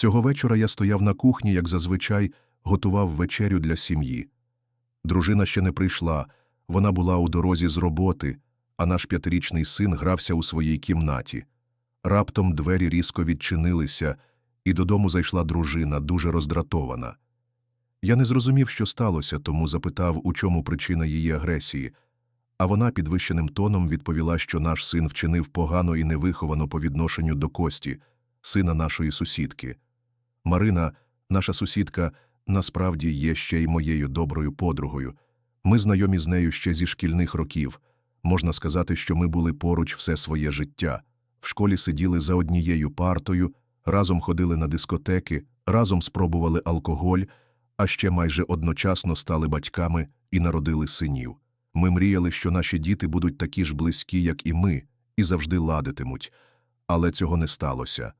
Цього вечора я стояв на кухні, як зазвичай, готував вечерю для сім'ї. Дружина ще не прийшла, вона була у дорозі з роботи, а наш п'ятирічний син грався у своїй кімнаті. Раптом двері різко відчинилися, і додому зайшла дружина, дуже роздратована. Я не зрозумів, що сталося, тому запитав, у чому причина її агресії, а вона підвищеним тоном відповіла, що наш син вчинив погано і невиховано по відношенню до Кості, сина нашої сусідки. Марина, наша сусідка, насправді є ще й моєю доброю подругою. Ми знайомі з нею ще зі шкільних років. Можна сказати, що ми були поруч все своє життя. В школі сиділи за однією партою, разом ходили на дискотеки, разом спробували алкоголь, а ще майже одночасно стали батьками і народили синів. Ми мріяли, що наші діти будуть такі ж близькі, як і ми, і завжди ладитимуть. Але цього не сталося.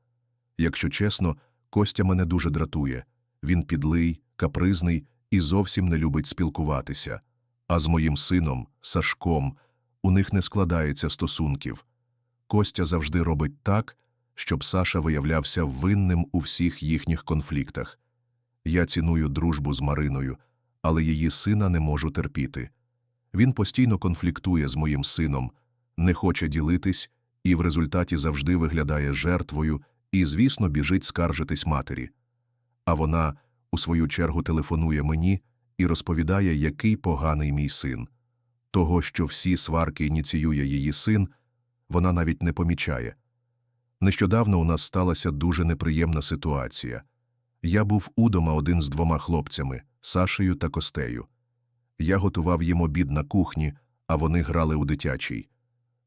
Якщо чесно, Костя мене дуже дратує. Він підлий, капризний і зовсім не любить спілкуватися. А з моїм сином, Сашком, у них не складається стосунків. Костя завжди робить так, щоб Саша виявлявся винним у всіх їхніх конфліктах. Я ціную дружбу з Мариною, але її сина не можу терпіти. Він постійно конфліктує з моїм сином, не хоче ділитись і в результаті завжди виглядає жертвою і, звісно, біжить скаржитись матері. А вона, у свою чергу, телефонує мені і розповідає, який поганий мій син. Того, що всі сварки ініціює її син, вона навіть не помічає. Нещодавно у нас сталася дуже неприємна ситуація. Я був удома один з двома хлопцями Сашею та Костею. Я готував їм обід на кухні, а вони грали у дитячій.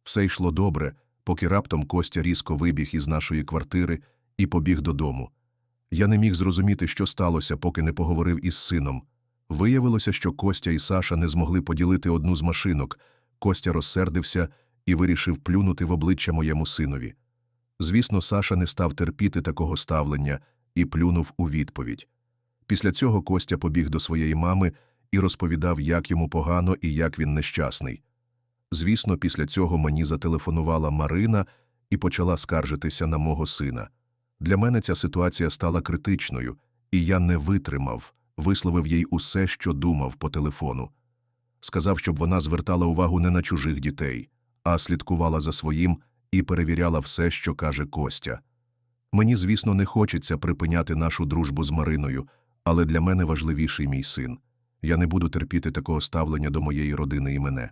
Все йшло добре, поки раптом Костя різко вибіг із нашої квартири і побіг додому. Я не міг зрозуміти, що сталося, поки не поговорив із сином. Виявилося, що Костя і Саша не змогли поділити одну з машинок. Костя розсердився і вирішив плюнути в обличчя моєму синові. Звісно, Саша не став терпіти такого ставлення і плюнув у відповідь. Після цього Костя побіг до своєї мами і розповідав, як йому погано і як він нещасний. Звісно, після цього мені зателефонувала Марина і почала скаржитися на мого сина. Для мене ця ситуація стала критичною, і я не витримав, висловив їй усе, що думав по телефону. Сказав, щоб вона звертала увагу не на чужих дітей, а слідкувала за своїм і перевіряла все, що каже Костя. Мені, звісно, не хочеться припиняти нашу дружбу з Мариною, але для мене важливіший мій син. Я не буду терпіти такого ставлення до моєї родини і мене.